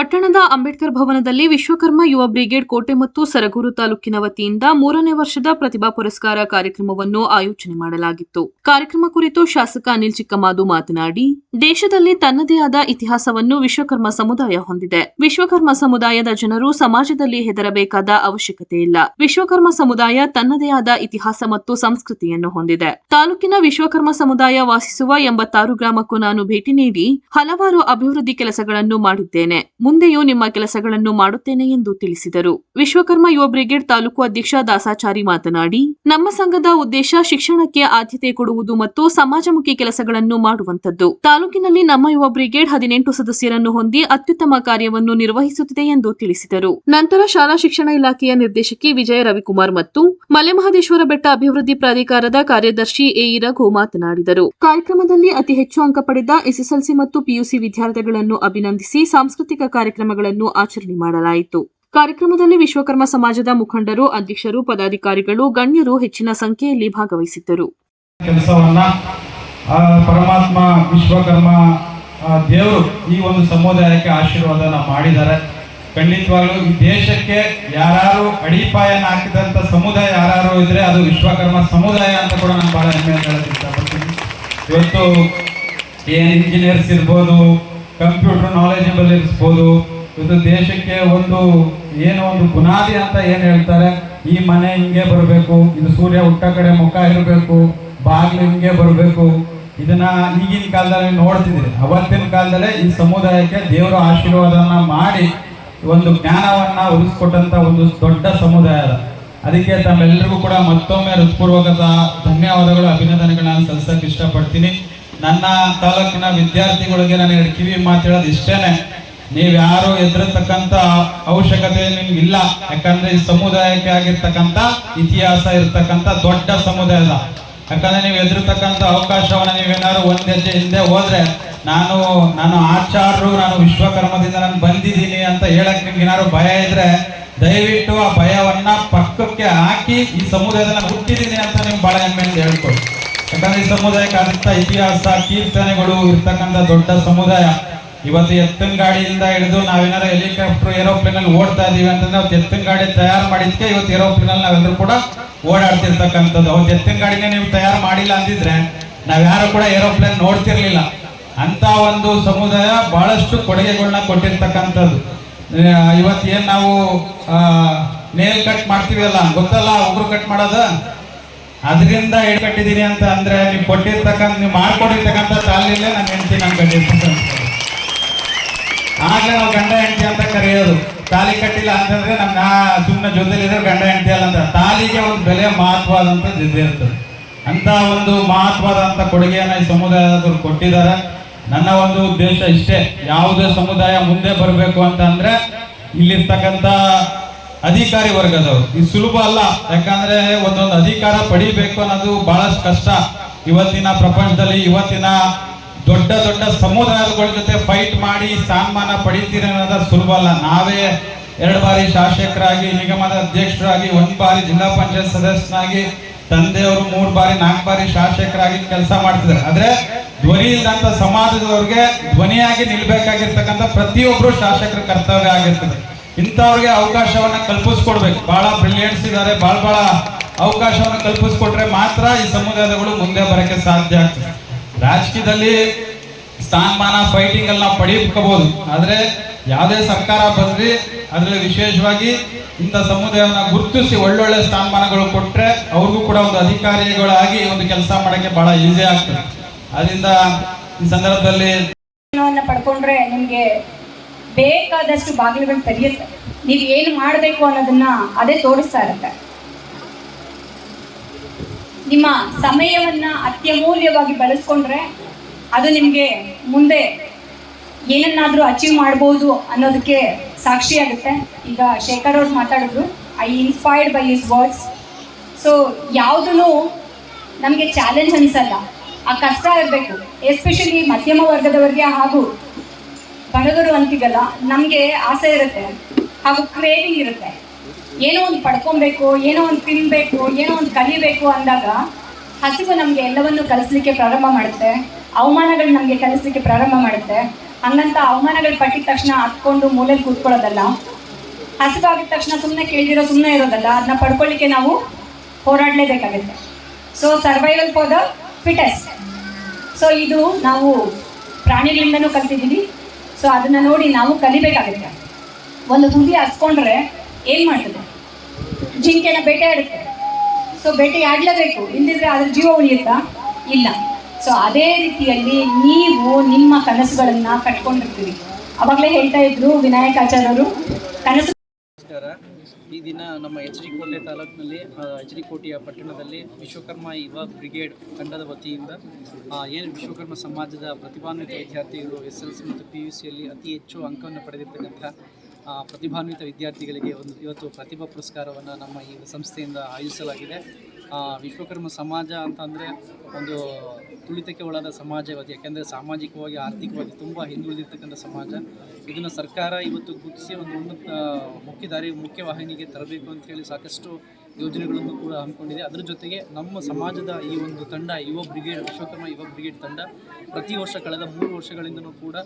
ಪಟ್ಟಣದ ಅಂಬೇಡ್ಕರ್ ಭವನದಲ್ಲಿ ವಿಶ್ವಕರ್ಮ ಯುವ ಬ್ರಿಗೇಡ್ ಕೋಟೆ ಮತ್ತು ಸರಗೂರು ತಾಲೂಕಿನ ವತಿಯಿಂದ ಮೂರನೇ ವರ್ಷದ ಪ್ರತಿಭಾ ಪುರಸ್ಕಾರ ಕಾರ್ಯಕ್ರಮವನ್ನು ಆಯೋಜನೆ ಮಾಡಲಾಗಿತ್ತು. ಕಾರ್ಯಕ್ರಮ ಕುರಿತು ಶಾಸಕ ಅನಿಲ್ ಚಿಕ್ಕಮಾದು ಮಾತನಾಡಿ, ದೇಶದಲ್ಲಿ ತನ್ನದೇ ಆದ ಇತಿಹಾಸವನ್ನು ವಿಶ್ವಕರ್ಮ ಸಮುದಾಯ ಹೊಂದಿದೆ. ವಿಶ್ವಕರ್ಮ ಸಮುದಾಯದ ಜನರು ಸಮಾಜದಲ್ಲಿ ಹೆದರಬೇಕಾದ ಅವಶ್ಯಕತೆ ಇಲ್ಲ. ವಿಶ್ವಕರ್ಮ ಸಮುದಾಯ ತನ್ನದೇ ಆದ ಇತಿಹಾಸ ಮತ್ತು ಸಂಸ್ಕೃತಿಯನ್ನು ಹೊಂದಿದೆ. ತಾಲೂಕಿನ ವಿಶ್ವಕರ್ಮ ಸಮುದಾಯ ವಾಸಿಸುವ ಎಂಬತ್ತಾರು ಗ್ರಾಮಕ್ಕೂ ನಾನು ಭೇಟಿ ನೀಡಿ ಹಲವಾರು ಅಭಿವೃದ್ಧಿ ಕೆಲಸಗಳನ್ನು ಮಾಡಿದ್ದೇನೆ. ಮುಂದೆಯೂ ನಿಮ್ಮ ಕೆಲಸಗಳನ್ನು ಮಾಡುತ್ತೇನೆ ಎಂದು ತಿಳಿಸಿದರು. ವಿಶ್ವಕರ್ಮ ಯುವ ಬ್ರಿಗೇಡ್ ತಾಲೂಕು ಅಧ್ಯಕ್ಷ ದಾಸಾಚಾರಿ ಮಾತನಾಡಿ, ನಮ್ಮ ಸಂಘದ ಉದ್ದೇಶ ಶಿಕ್ಷಣಕ್ಕೆ ಆದ್ಯತೆ ಕೊಡುವುದು ಮತ್ತು ಸಮಾಜಮುಖಿ ಕೆಲಸಗಳನ್ನು ಮಾಡುವಂತದ್ದು ತಾಲೂಕಿನಲ್ಲಿ ನಮ್ಮ ಯುವ ಬ್ರಿಗೇಡ್ ಹದಿನೆಂಟು ಸದಸ್ಯರನ್ನು ಹೊಂದಿ ಅತ್ಯುತ್ತಮ ಕಾರ್ಯವನ್ನು ನಿರ್ವಹಿಸುತ್ತಿದೆ ಎಂದು ತಿಳಿಸಿದರು. ನಂತರ ಶಾಲಾ ಶಿಕ್ಷಣ ಇಲಾಖೆಯ ನಿರ್ದೇಶಕಿ ವಿಜಯ ರವಿಕುಮಾರ್ ಮತ್ತು ಮಲೆಮಹದೇಶ್ವರ ಬೆಟ್ಟ ಅಭಿವೃದ್ಧಿ ಪ್ರಾಧಿಕಾರದ ಕಾರ್ಯದರ್ಶಿ ಎಇ ರಘು ಮಾತನಾಡಿದರು. ಕಾರ್ಯಕ್ರಮದಲ್ಲಿ ಅತಿ ಹೆಚ್ಚು ಅಂಕ ಪಡೆದ ಎಸ್ಎಸ್ಎಲ್ಸಿ ಮತ್ತು ಪಿಯುಸಿ ವಿದ್ಯಾರ್ಥಿಗಳನ್ನು ಅಭಿನಂದಿಸಿ ಸಾಂಸ್ಕೃತಿಕ ಕಾರ್ಯಕ್ರಮಗಳನ್ನು ಆಚರಣೆ ಮಾಡಲಾಯಿತು. ಕಾರ್ಯಕ್ರಮದಲ್ಲಿ ವಿಶ್ವಕರ್ಮ ಸಮಾಜದ ಮುಖಂಡರು, ಅಧ್ಯಕ್ಷರು, ಪದಾಧಿಕಾರಿಗಳು, ಗಣ್ಯರು ಹೆಚ್ಚಿನ ಸಂಖ್ಯೆಯಲ್ಲಿ ಭಾಗವಹಿಸಿದ್ದರು. ಕೆಲಸವನ್ನ ಪರಮಾತ್ಮ ವಿಶ್ವಕರ್ಮ ದೇವರು ಈ ಒಂದು ಸಮುದಾಯಕ್ಕೆ ಆಶೀರ್ವಾದನ ಮಾಡಿದ್ದಾರೆ. ಖಂಡಿತವಾಗ್ಲೂ ಈ ದೇಶಕ್ಕೆ ಯಾರು ಅಡಿಪಾಯನ ಹಾಕಿದಂತ ಸಮುದಾಯ ಯಾರು ಇದ್ರೆ ಅದು ವಿಶ್ವಕರ್ಮ ಸಮುದಾಯ ಅಂತ ಕೂಡ ನಾನು ಬಹಳ ಹೆಮ್ಮೆ ಹೇಳಕ್ ಇಷ್ಟಪಡ್ತೀನಿ. ಇವತ್ತು ಇಂಜಿನಿಯರ್ಸ್ ಇರ್ಬೋದು ಕಂಪ್ಯೂಟರ್ ನಾಲೆಜಬಲ್ ಇರಿಸ್ಬೋದು. ಇದು ದೇಶಕ್ಕೆ ಒಂದು ಏನು ಒಂದು ಬುನಾದಿ ಅಂತ ಏನು ಹೇಳ್ತಾರೆ? ಈ ಮನೆ ಹಿಂಗೆ ಬರಬೇಕು, ಇದು ಸೂರ್ಯ ಹುಟ್ಟ ಕಡೆ ಮುಖ ಇರಬೇಕು, ಬಾಗಿಲು ಹಿಂಗೆ ಬರಬೇಕು. ಇದನ್ನ ಈಗಿನ ಕಾಲದಲ್ಲಿ ನೋಡ್ತಿದ್ರಿ. ಅವತ್ತಿನ ಕಾಲದಲ್ಲೇ ಈ ಸಮುದಾಯಕ್ಕೆ ದೇವರ ಆಶೀರ್ವಾದನ ಮಾಡಿ ಒಂದು ಜ್ಞಾನವನ್ನ ಉಳಿಸ್ಕೊಟ್ಟಂತ ಒಂದು ದೊಡ್ಡ ಸಮುದಾಯ ಅದ. ಅದಕ್ಕೆ ತಮ್ಮೆಲ್ಲರಿಗೂ ಕೂಡ ಮತ್ತೊಮ್ಮೆ ಹೃತ್ಪೂರ್ವಕದ ಧನ್ಯವಾದಗಳು, ಅಭಿನಂದನೆಗಳನ್ನ ಸಲ್ಲಿಸಕ್ಕೆ ಇಷ್ಟಪಡ್ತೀನಿ. ನನ್ನ ತಾಲೂಕಿನ ವಿದ್ಯಾರ್ಥಿಗಳಿಗೆ ನಾನು ಎರಡು ಕಿವಿ ಮಾತು ಹೇಳೋದು ಇಷ್ಟೇನೆ. ನೀವು ಯಾರು ಎದುರತಕ್ಕಂತ ಅವಶ್ಯಕತೆ ನಿಮ್ಗಿಲ್ಲ ಯಾಕಂದ್ರೆ ಈ ಸಮುದಾಯಕ್ಕೆ ಆಗಿರ್ತಕ್ಕಂಥ ಇತಿಹಾಸ ಇರ್ತಕ್ಕಂಥ ದೊಡ್ಡ ಸಮುದಾಯದ ಯಾಕಂದ್ರೆ ನೀವು ಎದುರತಕ್ಕಂಥ ಅವಕಾಶವನ್ನು ನೀವೇನಾದ್ರು ಒಂದ್ ಹೆಜ್ಜೆ ಹಿಂದೆ ಹೋದ್ರೆ ನಾನು ನಾನು ಆಚಾರ್ಯರು ನಾನು ವಿಶ್ವಕರ್ಮದಿಂದ ನಾನು ಬಂದಿದ್ದೀನಿ ಅಂತ ಹೇಳಕ್ ನಿಮ್ಗೆ ಏನಾದ್ರು ಭಯ ಇದ್ರೆ ದಯವಿಟ್ಟು ಆ ಭಯವನ್ನ ಪಕ್ಕಕ್ಕೆ ಹಾಕಿ ಈ ಸಮುದಾಯದಲ್ಲಿ ನಾನು ಹುಟ್ಟಿದ್ದೀನಿ ಅಂತ ನಿಮ್ಗೆ ಬಹಳ ಹೆಮ್ಮೆ ಹೇಳ್ಕೊಡಿ ಯಾಕಂದ್ರೆ ಈ ಸಮುದಾಯಕ್ಕೆ ಆದಂತ ಇತಿಹಾಸ, ಕೀರ್ತನೆಗಳು ಇರ್ತಕ್ಕಂಥ ದೊಡ್ಡ ಸಮುದಾಯ. ಇವತ್ತು ಎತ್ತಿನ ಗಾಡಿಯಿಂದ ಹಿಡಿದು ನಾವೇನಾರ ಹೆಲಿಕಾಪ್ಟರ್ ಏರೋಪ್ಲೇನ್ ಅಲ್ಲಿ ಓಡ್ತಾ ಇದೀವಿ ಅಂತಂದ್ರೆ ಅವತ್ತು ಎತ್ತಿನ ಗಾಡಿ ತಯಾರು ಮಾಡಿದ್ಕೆ ಇವತ್ತು ಏರೋಪ್ಲೇನ್ ಅಲ್ಲಿ ನಾವೆಲ್ಲರೂ ಕೂಡ ಓಡಾಡ್ತಿರ್ತಕ್ಕಂಥದ್ದು. ಅವತ್ತು ಎತ್ತಿನ ಗಾಡಿನ ನೀವು ತಯಾರು ಮಾಡಿಲ್ಲ ಅಂದಿದ್ರೆ ನಾವ್ಯಾರು ಕೂಡ ಏರೋಪ್ಲೇನ್ ನೋಡ್ತಿರ್ಲಿಲ್ಲ. ಅಂತ ಒಂದು ಸಮುದಾಯ ಬಹಳಷ್ಟು ಕೊಡುಗೆಗಳನ್ನ ಕೊಟ್ಟಿರ್ತಕ್ಕಂಥದ್ದು. ಏನು ನಾವು ನೇಲ್ ಕಟ್ ಮಾಡ್ತೀವಲ್ಲ ಗೊತ್ತಲ್ಲ ಉಗುರು ಕಟ್ ಮಾಡೋದ? ಅದರಿಂದ ಕಟ್ಟಿದೀನಿ ಅಂತ ಅಂದ್ರೆ ನೀವು ಕೊಟ್ಟಿರ್ತಕ್ಕಂಥ ನೀವು ಮಾಡ್ಕೊಟ್ಟಿರ್ತಕ್ಕಂಥ ತಾಲಿಲೇ ನನ್ನ ಹೆಂಡತಿ ನಾನು ಕಟ್ಟಿರ್ತಕ್ಕಂಥ ಆಗ ನಾವು ಗಂಡ ಹೆಂಡತಿ ಅಂತ ಕರೆಯೋದು. ತಾಲಿ ಕಟ್ಟಿಲ್ಲ ಅಂತಂದ್ರೆ ನಮ್ಗೆ ಸುಮ್ಮನೆ ಜೊತೆಲಿದ್ರೆ ಗಂಡ ಹೆಂಡತಿ ಅಲ್ಲ ಅಂತ. ತಾಲಿಗೆ ಒಂದು ಬೆಲೆ ಮಹತ್ವದಂಥದ್ದು ಇದ್ದೇ ಇರ್ತದೆ ಅಂತ ಒಂದು ಮಹತ್ವದಂತ ಕೊಡುಗೆಯನ್ನು ಈ ಸಮುದಾಯದವರು ಕೊಟ್ಟಿದ್ದಾರೆ. ನನ್ನ ಒಂದು ಉದ್ದೇಶ ಇಷ್ಟೇ. ಯಾವುದೇ ಸಮುದಾಯ ಮುಂದೆ ಬರಬೇಕು ಅಂತ ಅಂದ್ರೆ ಇಲ್ಲಿರ್ತಕ್ಕಂಥ ಅಧಿಕಾರಿ ವರ್ಗದವರು. ಇದು ಸುಲಭ ಅಲ್ಲ. ಯಾಕಂದ್ರೆ ಒಂದೊಂದು ಅಧಿಕಾರ ಪಡಿಬೇಕು ಅನ್ನೋದು ಬಹಳಷ್ಟು ಕಷ್ಟ. ಇವತ್ತಿನ ಪ್ರಪಂಚದಲ್ಲಿ ಇವತ್ತಿನ ದೊಡ್ಡ ದೊಡ್ಡ ಸಮುದಾಯಗಳ ಜೊತೆ ಫೈಟ್ ಮಾಡಿ ಸ್ಥಾನಮಾನ ಪಡಿತೀರಿ ಅನ್ನೋದು ಸುಲಭ ಅಲ್ಲ. ನಾವೇ ಎರಡು ಬಾರಿ ಶಾಸಕರಾಗಿ, ನಿಗಮದ ಅಧ್ಯಕ್ಷರಾಗಿ, ಒಂದು ಬಾರಿ ಜಿಲ್ಲಾ ಪಂಚಾಯತ್ ಸದಸ್ಯನಾಗಿ, ತಂದೆಯವರು ಮೂರು ಬಾರಿ, ನಾಲ್ಕು ಬಾರಿ ಶಾಸಕರಾಗಿ ಕೆಲಸ ಮಾಡ್ತಿದ್ದಾರೆ. ಆದ್ರೆ ಧ್ವನಿ ಇಲ್ಲದಂತ ಸಮಾಜದವ್ರಿಗೆ ಧ್ವನಿಯಾಗಿ ನಿಲ್ಬೇಕಾಗಿರ್ತಕ್ಕಂಥ ಪ್ರತಿಯೊಬ್ಬರು ಶಾಸಕರ ಕರ್ತವ್ಯ ಆಗಿರ್ತದೆ. ಇಂಥವ್ರಿಗೆ ಅವಕಾಶವನ್ನ ಕಲ್ಪಿಸ್ಕೊಡ್ಬೇಕು. ಬಹಳ ಬ್ರಿಲಿಯನ್ಸ್ ಇದ್ದಾರೆ ಬಹಳ ಬಹಳ ಅವಕಾಶವನ್ನು ಕಲ್ಪಿಸ್ಕೊಟ್ರೆ ಮಾತ್ರ ಈ ಸಮುದಾಯಗಳು ಮುಂದೆ ಬರಕ್ಕೆ ಸಾಧ್ಯ ಆಗ್ತದೆ. ರಾಜಕೀಯದಲ್ಲಿ ಸ್ಥಾನಮಾನ ಫೈಟಿಂಗ್ ಅಲ್ಲಿ ನಾವು ಪಡೆಯಬಹುದು. ಆದ್ರೆ ಯಾವುದೇ ಸರ್ಕಾರ ಬಂದ್ರಿ, ಅದ್ರಲ್ಲಿ ವಿಶೇಷವಾಗಿ ಇಂಥ ಸಮುದಾಯವನ್ನ ಗುರುತಿಸಿ ಒಳ್ಳೊಳ್ಳೆ ಸ್ಥಾನಮಾನಗಳು ಕೊಟ್ರೆ ಅವ್ರಿಗೂ ಕೂಡ ಒಂದು ಅಧಿಕಾರಿಗಳಾಗಿ ಒಂದು ಕೆಲಸ ಮಾಡಕ್ಕೆ ಬಹಳ ಈಸಿ ಆಗ್ತದೆ. ಅದರಿಂದ ಈ ಸಂದರ್ಭದಲ್ಲಿ ಪಡ್ಕೊಂಡ್ರೆ ನಿಮಗೆ ಬೇಕಾದಷ್ಟು ಬಾಗಿಲುಗಳು ತೆರೆಯುತ್ತೆ. ನೀವು ಏನು ಮಾಡಬೇಕು ಅನ್ನೋದನ್ನ ಅದೇ ತೋರಿಸ್ತಾ ಇರುತ್ತೆ. ನಿಮ್ಮ ಸಮಯವನ್ನ ಅತ್ಯಮೂಲ್ಯವಾಗಿ ಬಳಸ್ಕೊಂಡ್ರೆ ಅದು ನಿಮಗೆ ಮುಂದೆ ಏನನ್ನಾದರೂ ಅಚೀವ್ ಮಾಡ್ಬೋದು ಅನ್ನೋದಕ್ಕೆ ಸಾಕ್ಷಿಯಾಗುತ್ತೆ ಈಗ ಶೇಖರ್ ಅವ್ರು ಮಾತಾಡಿದ್ರು I inspired by his words so ಯಾವುದೂ ನಮಗೆ ಚಾಲೆಂಜ್ ಅನಿಸಲ್ಲ. ಆ ಕಷ್ಟ ಇರಬೇಕು. ಎಸ್ಪೆಷಲಿ ಮಧ್ಯಮ ವರ್ಗದವರಿಗೆ ಹಾಗೂ ಬಡಗರು ಅಂತೀವಲ್ಲ, ನಮಗೆ ಆಸೆ ಇರುತ್ತೆ. ಹಾಗೂ ಕ್ರೇವಿಂಗ್ ಇರುತ್ತೆ. ಏನೋ ಒಂದು ಪಡ್ಕೊಬೇಕು, ಏನೋ ಒಂದು ತಿನ್ನಬೇಕು ಏನೋ ಒಂದು ಕಲಿಬೇಕು ಅಂದಾಗ ಹಸಿವು ನಮಗೆ ಎಲ್ಲವನ್ನು ಕಲಿಸ್ಲಿಕ್ಕೆ ಪ್ರಾರಂಭ ಮಾಡುತ್ತೆ. ಅವಮಾನಗಳು ನಮಗೆ ಕಲಿಸ್ಲಿಕ್ಕೆ ಪ್ರಾರಂಭ ಮಾಡುತ್ತೆ. ಹಂಗಂತ ಅವಮಾನಗಳು ಪಟ್ಟಿದ ತಕ್ಷಣ ಹತ್ಕೊಂಡು ಮೂಲೆಯಲ್ಲಿ ಕೂತ್ಕೊಳ್ಳೋದಲ್ಲ. ಹಸಿವಾಗಿದ ತಕ್ಷಣ ಸುಮ್ಮನೆ ಕೇಳಿದಿರೋ ಸುಮ್ಮನೆ ಇರೋದಲ್ಲ ಅದನ್ನ ಪಡ್ಕೊಳ್ಳಿಕ್ಕೆ ನಾವು ಹೋರಾಡಲೇಬೇಕಾಗುತ್ತೆ. So survival for the fittest so ಇದು ನಾವು ಪ್ರಾಣಿಗಳಿಂದನೂ ಕಲ್ತಿದ್ದೀವಿ ಸೊ ಅದನ್ನ ನೋಡಿ ನಾವು ಕಲಿಬೇಕಾಗುತ್ತೆ. ಒಂದು ತುಂಬಿ ಹಸ್ಕೊಂಡ್ರೆ ಏನು ಮಾಡ್ತದೆ? ಜಿಂಕೆನ ಬೇಟೆ ಆಡುತ್ತೆ. ಸೊ ಬೇಟೆ ಆಡಲೇಬೇಕು ಇಲ್ಲದಿದ್ರೆ ಅದ್ರ ಜೀವ ಉಳಿಯುತ್ತಾ? ಇಲ್ಲ. ಸೊ ಅದೇ ರೀತಿಯಲ್ಲಿ ನೀವು ನಿಮ್ಮ ಕನಸುಗಳನ್ನು ಕಟ್ಕೊಂಡಿರ್ತೀವಿ ಅವಾಗಲೇ ಹೇಳ್ತಾ ಇದ್ರು ವಿನಾಯಕಾಚಾರ್ಯರು, ಕನಸು ಈ ದಿನ ನಮ್ಮ ಎಚ್ ಡಿ ಕೋಟೆ ತಾಲೂಕಿನಲ್ಲಿ ಎಚ್ ಡಿ ಕೋಟೆಯ ಪಟ್ಟಣದಲ್ಲಿ ವಿಶ್ವಕರ್ಮ ಯುವ ಬ್ರಿಗೇಡ್ ತಂಡದ ವತಿಯಿಂದ ಏನು ವಿಶ್ವಕರ್ಮ ಸಮಾಜದ ಪ್ರತಿಭಾನ್ವಿತ ವಿದ್ಯಾರ್ಥಿಗಳು ಎಸ್ ಎಲ್ ಸಿ ಮತ್ತು ಪಿ ಯು ಸಿಯಲ್ಲಿ ಅತಿ ಹೆಚ್ಚು ಅಂಕವನ್ನು ಪಡೆದಿರ್ತಕ್ಕಂಥ ಪ್ರತಿಭಾನ್ವಿತ ವಿದ್ಯಾರ್ಥಿಗಳಿಗೆ ಒಂದು, ಇವತ್ತು ಪ್ರತಿಭಾ ಪುರಸ್ಕಾರವನ್ನು ನಮ್ಮ ಈ ಸಂಸ್ಥೆಯಿಂದ ಆಯೋಜಿಸಲಾಗಿದೆ. ವಿಶ್ವಕರ್ಮ ಸಮಾಜ ಅಂತಂದರೆ ಒಂದು ತುಳಿತಕ್ಕೆ ಒಳಗಾದ ಸಮಾಜ ಇವತ್ತು. ಯಾಕೆಂದರೆ ಸಾಮಾಜಿಕವಾಗಿ, ಆರ್ಥಿಕವಾಗಿ ತುಂಬ ಹಿಂದುಳಿದಿರ್ತಕ್ಕಂಥ ಸಮಾಜ. ಇದನ್ನು ಸರ್ಕಾರ ಇವತ್ತು ಗುರುತಿಸಿ ಒಂದು ಉನ್ನತ ಮುಖ್ಯ ದಾರಿ ಮುಖ್ಯ ವಾಹಿನಿಗೆ ತರಬೇಕು ಅಂತ ಹೇಳಿ ಸಾಕಷ್ಟು ಯೋಜನೆಗಳನ್ನು ಕೂಡ ಹಮ್ಮಿಕೊಂಡಿದೆ. ಅದರ ಜೊತೆಗೆ ನಮ್ಮ ಸಮಾಜದ ಈ ಒಂದು ತಂಡ, ಯುವ ಬ್ರಿಗೇಡ್ ವಿಶ್ವಕರ್ಮ ಯುವ ಬ್ರಿಗೇಡ್ ತಂಡ ಪ್ರತಿ ವರ್ಷ ಕಳೆದ ಮೂರು ವರ್ಷಗಳಿಂದಲೂ ಕೂಡ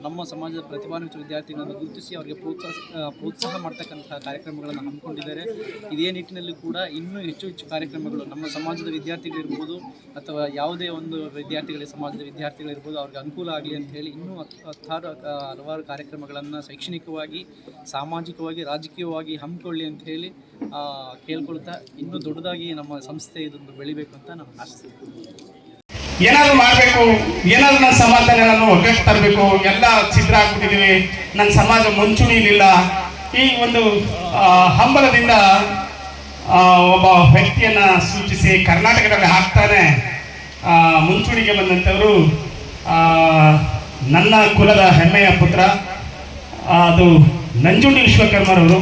ನಮ್ಮ ಸಮಾಜದ ಪ್ರತಿಭಾನ್ವಿತ ವಿದ್ಯಾರ್ಥಿಗಳನ್ನು ಗುರುತಿಸಿ ಅವರಿಗೆ ಪ್ರೋತ್ಸಾಹ ಪ್ರೋತ್ಸಾಹ ಮಾಡ್ತಕ್ಕಂತಹ ಕಾರ್ಯಕ್ರಮಗಳನ್ನು ಹಮ್ಮಿಕೊಂಡಿದ್ದಾರೆ. ಇದೇ ನಿಟ್ಟಿನಲ್ಲಿ ಕೂಡ ಇನ್ನೂ ಹೆಚ್ಚು ಹೆಚ್ಚು ಕಾರ್ಯಕ್ರಮಗಳು ನಮ್ಮ ಸಮಾಜದ ವಿದ್ಯಾರ್ಥಿಗಳಿರ್ಬೋದು ಅಥವಾ ಯಾವುದೇ ಒಂದು ವಿದ್ಯಾರ್ಥಿಗಳಿಗೆ, ಸಮಾಜದ ವಿದ್ಯಾರ್ಥಿಗಳಿರ್ಬೋದು ಅವ್ರಿಗೆ ಅನುಕೂಲ ಆಗಲಿ ಅಂತ ಹೇಳಿ ಇನ್ನೂ ಹತ್- ಹತ್ತಾರು ಹಲವಾರು ಕಾರ್ಯಕ್ರಮಗಳನ್ನು ಶೈಕ್ಷಣಿಕವಾಗಿ, ಸಾಮಾಜಿಕವಾಗಿ, ರಾಜಕೀಯವಾಗಿ ಹಮ್ಮಿಕೊಳ್ಳಿ ಅಂತ ಹೇಳಿ ಕೇಳ್ಕೊಳ್ತಾ ಇನ್ನೂ ದೊಡ್ಡದಾಗಿ ನಮ್ಮ ಸಂಸ್ಥೆ ಇದೊಂದು ಬೆಳಿಬೇಕು ಅಂತ ನಾನು ಆಶಿಸ್ತೀನಿ ಏನಾದ್ರು ಮಾಡಬೇಕು, ಏನಾದ್ರು ನನ್ನ ಸಮಾಜದಲ್ಲಿ ನಾನು ಒಗ್ಗಟ್ಟು ತರಬೇಕು, ಎಲ್ಲ ಛಿದ್ರ ಆಗ್ಬಿಟ್ಟಿದೀವಿ ನನ್ನ ಸಮಾಜ ಮುಂಚೂಣಿಲಿಲ್ಲ ಈ ಒಂದು ಹಂಬಲದಿಂದ ಒಬ್ಬ ವ್ಯಕ್ತಿಯನ್ನ ಸೂಚಿಸಿ ಕರ್ನಾಟಕದಲ್ಲಿ ಹಾಕ್ತಾನೆ ಮುಂಚೂಣಿಗೆ ಬಂದಂಥವರು ನನ್ನ ಕುಲದ ಹೆಮ್ಮೆಯ ಪುತ್ರ ಅದು ನಂಜುಂಡಿ ವಿಶ್ವಕರ್ಮರವರು.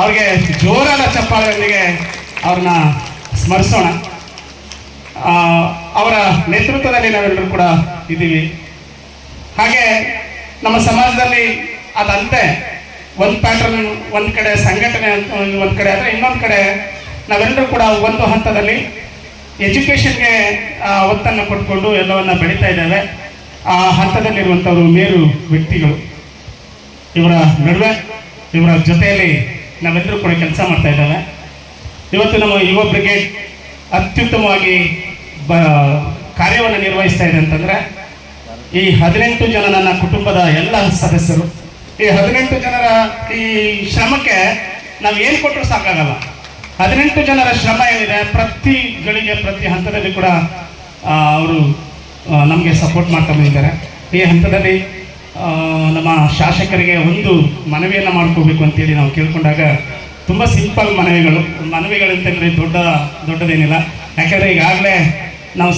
ಅವ್ರಿಗೆ ಜೋರಾದ ಚಪ್ಪಾಳೆಯೊಂದಿಗೆ ಅವ್ರನ್ನ ಸ್ಮರಿಸೋಣ. ಅವರ ನೇತೃತ್ವದಲ್ಲಿ ನಾವೆಲ್ಲರೂ ಕೂಡ ಇದ್ದೀವಿ. ಹಾಗೆ ನಮ್ಮ ಸಮಾಜದಲ್ಲಿ ಅದಂತೆ ಒಂದು ಪ್ಯಾಟರ್ನ್ ಒಂದು ಕಡೆ ಸಂಘಟನೆ ಅಂತ ಒಂದು ಕಡೆ ಆದರೆ ಇನ್ನೊಂದು ಕಡೆ ನಾವೆಲ್ಲರೂ ಕೂಡ ಒಂದು ಹಂತದಲ್ಲಿ ಎಜುಕೇಷನ್ಗೆ ಒತ್ತನ್ನು ಕೊಟ್ಕೊಂಡು ಎಲ್ಲವನ್ನ ಬೆಳೀತಾ ಇದ್ದೇವೆ. ಆ ಹಂತದಲ್ಲಿರುವಂಥವರು ಮೇರು ವ್ಯಕ್ತಿಗಳು. ಇವರ ನಡುವೆ, ಇವರ ಜೊತೆಯಲ್ಲಿ ನಾವೆಲ್ಲರೂ ಕೂಡ ಕೆಲಸ ಮಾಡ್ತಾ ಇದ್ದಾವೆ. ಇವತ್ತು ನಮ್ಮ ಯುವ ಬ್ರಿಗೇಡ್ ಅತ್ಯುತ್ತಮವಾಗಿ ಬ, ಕಾರ್ಯವನ್ನು ನಿರ್ವಹಿಸ್ತಾ ಇದೆ ಅಂತಂದರೆ, ಈ ಹದಿನೆಂಟು ಜನ ನನ್ನ ಕುಟುಂಬದ ಎಲ್ಲ ಸದಸ್ಯರು. ಈ ಹದಿನೆಂಟು ಜನರ ಈ ಶ್ರಮಕ್ಕೆ ನಾವು ಏನು ಕೊಟ್ಟರು ಸಾಕಾಗಲ್ಲ. ಹದಿನೆಂಟು ಜನರ ಶ್ರಮ ಏನಿದೆ, ಪ್ರತಿ ಗಳಿಗೆ, ಪ್ರತಿ ಹಂತದಲ್ಲಿ ಕೂಡ ಅವರು ನಮಗೆ ಸಪೋರ್ಟ್ ಮಾಡ್ತಾ ಬಂದಿದ್ದಾರೆ. ಈ ಹಂತದಲ್ಲಿ ನಮ್ಮ ಶಾಸಕರಿಗೆ ಒಂದು ಮನವಿಯನ್ನು ಮಾಡ್ಕೋಬೇಕು ಅಂತೇಳಿ ನಾವು ಕೇಳ್ಕೊಂಡಾಗ ತುಂಬ ಸಿಂಪಲ್ ಮನವಿಗಳು. ಮನವಿಗಳಂತಂದರೆ ದೊಡ್ಡ ದೊಡ್ಡದೇನಿಲ್ಲ. ಯಾಕೆಂದರೆ ಈಗಾಗಲೇ ನಾವು